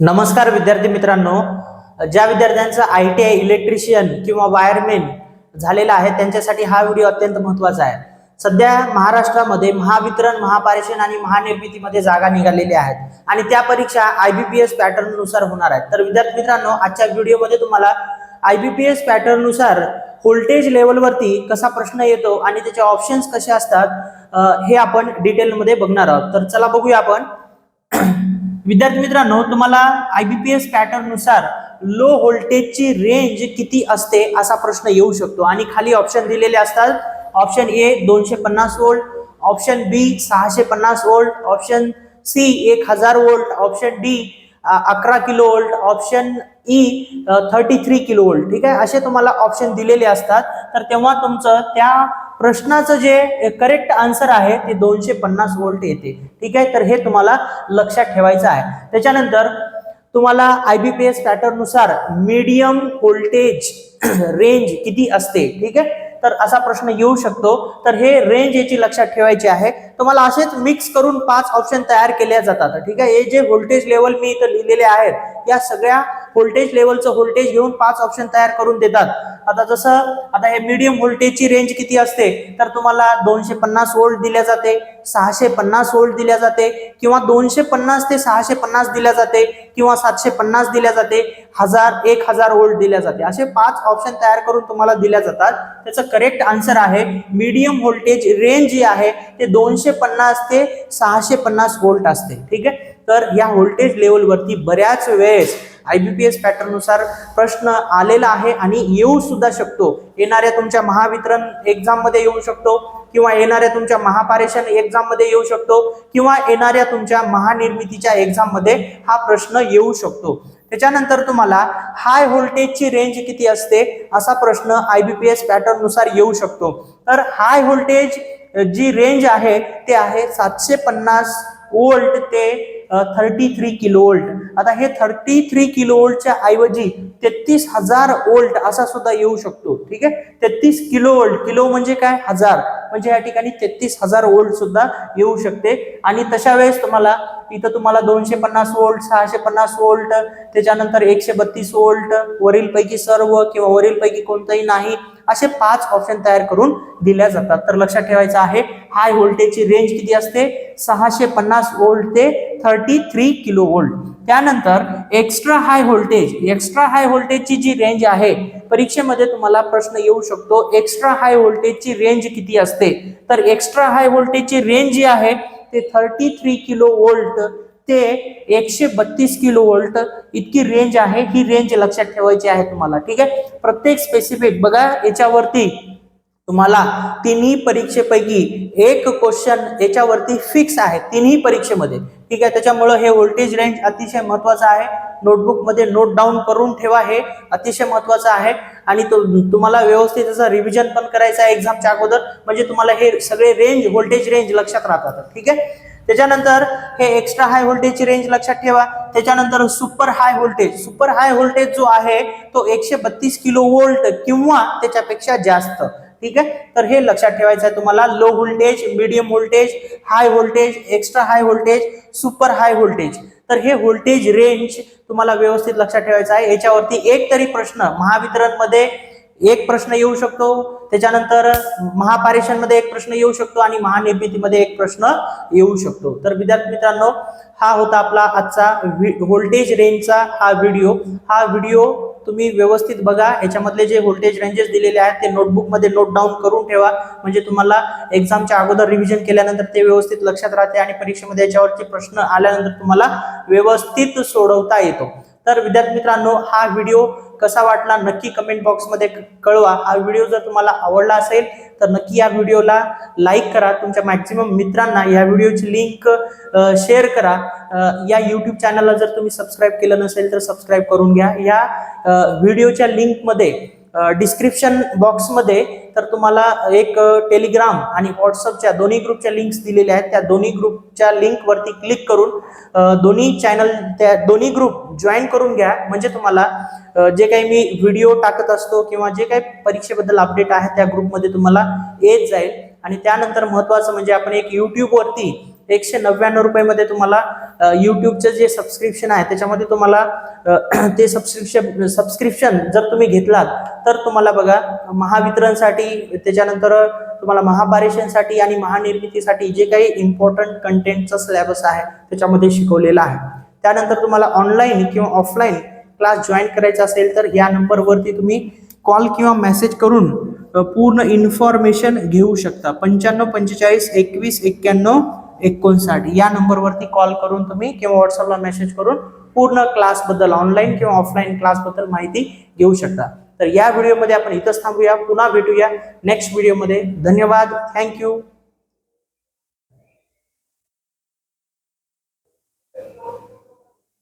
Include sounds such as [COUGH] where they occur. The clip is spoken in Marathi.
नमस्कार विद्यार्थी मित्रांनो ज्या विद्यार्थ्यांचं आय टी आय इलेक्ट्रिशियन किंवा वायरमेन झालेला आहे त्यांच्यासाठी हा व्हिडिओ अत्यंत महत्त्वाचा आहे. सध्या महाराष्ट्रामध्ये महावितरण महापारेषण आणि महानिर्मितीमध्ये जागा निघालेल्या आहेत आणि त्या परीक्षा आय बी पी एस पॅटर्ननुसार होणार आहेत. तर विद्यार्थी मित्रांनो आजच्या व्हिडिओमध्ये तुम्हाला आय बी पी एस पॅटर्ननुसार व्होल्टेज लेवलवरती कसा प्रश्न येतो आणि त्याचे ऑप्शन्स कसे असतात हे आपण डिटेलमध्ये बघणार आहोत. तर चला बघूया आपण. विद्यार्थी मित्रांनो तुम्हाला आयबीपीएस पॅटर्ननुसार लो व्होल्टेजची रेंज किती असते असा प्रश्न येऊ शकतो. आणि खाली ऑप्शन दिलेले असतात. ऑप्शन ए दोनशे पन्नास वोल्ट ऑप्शन बी सहाशे पन्नास वोल्ट ऑप्शन सी एक हजार वोल्ट ऑप्शन डी अकरा kilo volt option E thirty three kilo volt ठीक आहे? असे तुम्हाला ऑप्शन दिलेले असतात. तर तेव्हा तुमचं त्या प्रश्नाचं जे करेक्ट आन्सर आहे ते दोनशे पन्नास वोल्ट येते. ठीक आहे? तर हे तुम्हाला लक्षात ठेवायचं आहे. त्याच्यानंतर तुम्हाला आयबीपीएस एस पॅटर्ननुसार मीडियम व्होल्टेज रेंज किती असते? ठीक आहे? तर असा प्रश्न येऊ शकतो. तर हे रेंज याची लक्षात ठेवायची आहे. तुम्हाला असेच मिक्स करून पाच ऑप्शन तयार केले जातात. ठीक आहे? हे जे व्होल्टेज लेवल मी इथं लिहिलेले आहेत या सगळ्या व्होल्टेज लेवलचं व्होल्टेज घेऊन पाच ऑप्शन तयार करून देतात. आता जसं आता हे मीडियम व्होल्टेजची रेंज किती असते तर तुम्हाला दोनशे पन्नास वोल्ट दिल्या जाते सहाशे पन्नास वोल्ट दिल्या जाते किंवा दोनशे पन्नास ते सहाशे पन्नास दिल्या जाते किंवा सातशे पन्नास दिल्या जाते हजार एक हजार वोल्ट दिल्या जाते. असे पाच ऑप्शन तयार करून तुम्हाला दिल्या जातात. त्याचं करेक्ट आन्सर आहे मीडियम व्होल्टेज रेंज जी आहे ते दोनशे पन्नास ते सहाशे पन्नास वोल्ट असते. ठीक आहे? तर या व्होल्टेज लेवलवरती बऱ्याच वेळेस आय बी पी एस पॅटर्ननुसार प्रश्न आलेला आहे आणि येऊ सुद्धा शकतो. येणाऱ्या तुमच्या महावितरण एक्झाममध्ये येऊ शकतो किंवा येणाऱ्या तुमच्या महापारेषण एक्झाममध्ये येऊ शकतो किंवा येणाऱ्या तुमच्या महानिर्मितीच्या एक्झाममध्ये हा प्रश्न येऊ शकतो. त्याच्यानंतर तुम्हाला हाय व्होल्टेजची रेंज किती असते असा प्रश्न आय बी पी एस पॅटर्ननुसार येऊ शकतो. तर हाय व्होल्टेज जी रेंज आहे ते आहे सातशे पन्नास वोल्ट ते थर्टी थ्री किलो वोल्ट आता हे थर्टी थ्री किलो वोल्टच्या ऐवजी तेहतीस हजार वोल्ट असा सुद्धा येऊ शकतो. ठीक आहे? तेहतीस किलो वोल्ट किलो म्हणजे काय? हजार. म्हणजे या ठिकाणी तेहतीस हजार वोल्ट सुद्धा येऊ शकते. आणि तशा वेळेस तुम्हाला इथं तुम्हाला दोनशे पन्नास वोल्ट सहाशे पन्नास वोल्ट त्याच्यानंतर एकशे बत्तीस वोल्ट वरील पैकी सर्व किंवा वरील पैकी कोणतंही नाही असे पाच ऑप्शन तयार करून दिल्या जातात. तर लक्षात ठेवायचं आहे हाय व्होल्टेजची रेंज किती असते? सहाशे पन्नास वोल्ट ते थर्टी थ्री किलो वोल्ट त्यानंतर extra high voltage extra high व्होल्टेजची जी रेंज आहे परीक्षेमध्ये तुम्हाला प्रश्न येऊ शकतो एक्स्ट्रा हाय व्होल्टेजची रेंज किती असते? तर एक्स्ट्रा हाय व्होल्टेजची रेंज जी आहे ते थर्टी थ्री किलो वोल्ट ते एकशे बत्तीस किलो वोल्ट इतकी रेंज आहे ही रेंज लक्षात ठेवायची आहे तुम्हाला ठीक आहे? प्रत्येक स्पेसिफिक बघा याच्यावरती तुम्हाला तिन्ही परीक्षेपैकी एक क्वेश्चन याच्यावरती फिक्स आहे तिन्ही परीक्षेमध्ये ठीक आहे? त्याच्यामुळं हे व्होल्टेज रेंज अतिशय महत्वाचं आहे. नोटबुकमध्ये नोट डाऊन करून ठेवा हे अतिशय महत्वाचं आहे. आणि तो तुम्हाला व्यवस्थित त्याचं रिव्हिजन पण करायचं आहे एक्झामच्या अगोदर म्हणजे तुम्हाला हे सगळे रेंज व्होल्टेज रेंज लक्षात राहतात ठीक आहे? त्याच्यानंतर हे एक्स्ट्रा हाय व्होल्टेजची रेंज लक्षात ठेवा. त्याच्यानंतर super high voltage super high voltage जो आहे तो एकशे बत्तीस किलो वोल्ट किंवा त्याच्यापेक्षा जास्त. ठीक आहे? तर हे लक्षात ठेवायचं आहे तुम्हाला. Low voltage medium voltage high voltage extra high voltage super high voltage तर हे व्होल्टेज रेंज तुम्हाला व्यवस्थित लक्षात ठेवायचं आहे. याच्यावरती एक तरी प्रश्न महावितरणमध्ये एक प्रश्न येऊ शकतो. त्याच्यानंतर महापारेषणमध्ये एक प्रश्न येऊ शकतो आणि महानिर्मितीमध्ये एक प्रश्न येऊ शकतो. तर विद्यार्थी मित्रांनो हा होता आपला आजचा व्होल्टेज रेंजचा हा व्हिडिओ हा व्हिडिओ तुम्ही व्यवस्थित बघा. याच्यामधले जे व्होल्टेज रेंजेस दिलेले आहेत ते नोटबुकमध्ये नोट डाऊन करून ठेवा. म्हणजे तुम्हाला एक्झामच्या अगोदर रिव्हिजन केल्यानंतर ते व्यवस्थित लक्षात राहते आणि परीक्षेमध्ये याच्यावरती प्रश्न आल्यानंतर तुम्हाला व्यवस्थित सोडवता येतो. तर विद्यार्थी मित्रांनो हा व्हिडिओ कसा वाटला नक्की कमेंट बॉक्समध्ये कळवा. हा व्हिडिओ जर तुम्हाला आवडला असेल तर नक्की या व्हिडिओला लाईक करा. तुमच्या मॅक्झिमम मित्रांना या व्हिडिओची लिंक शेअर करा. या यूट्यूब चॅनलला जर तुम्ही सबस्क्राईब केलं नसेल तर सबस्क्राईब करून घ्या. या व्हिडिओच्या लिंकमध्ये डिस्क्रिप्शन बॉक्समध्ये तर तुम्हाला एक टेलिग्राम आणि व्हॉट्सअपच्या दोन्ही ग्रुपच्या लिंक्स दिलेल्या आहेत. त्या दोन्ही ग्रुपच्या लिंकवरती क्लिक करून दोन्ही चॅनल त्या दोन्ही ग्रुप जॉईन करून घ्या. म्हणजे तुम्हाला जे काही मी व्हिडिओ टाकत असतो किंवा जे काही परीक्षेबद्दल अपडेट आहे त्या ग्रुपमध्ये तुम्हाला येत जाईल. आणि त्यानंतर महत्वाचं म्हणजे आपण एक युट्यूबवरती एकशे नव्याण्णव रुपयामध्ये तुम्हाला युट्यूबचं जे सबस्क्रिप्शन आहे त्याच्यामध्ये तुम्हाला [CLEARS THROAT] ते सबस्क्रिप्शन सबस्क्रिप्शन जर तुम्ही घेतलात तर तुम्हाला बघा महावितरणसाठी त्याच्यानंतर तुम्हाला महापारेषणसाठी आणि महानिर्मितीसाठी जे काही इम्पॉर्टंट कंटेंटचा सिलेबस आहे त्याच्यामध्ये शिकवलेला आहे. त्यानंतर तुम्हाला ऑनलाईन किंवा ऑफलाईन क्लास जॉईन करायचा असेल तर या नंबरवरती तुम्ही कॉल किंवा मेसेज करून पूर्ण इन्फॉर्मेशन घेऊ शकता. पंच्याण्णव पंचेचाळीस एकवीस एक्क्याण्णव एकोणसाठ. या नंबरवरती कॉल करून तुम्ही किंवा व्हॉट्सअपला मेसेज करून पूर्ण क्लासबद्दल ऑनलाईन किंवा ऑफलाईन क्लासबद्दल माहिती घेऊ शकता. तर या व्हिडिओमध्ये आपण इथंच थांबूया. पुन्हा भेटूया नेक्स्ट व्हिडिओमध्ये धन्यवाद. थँक्यू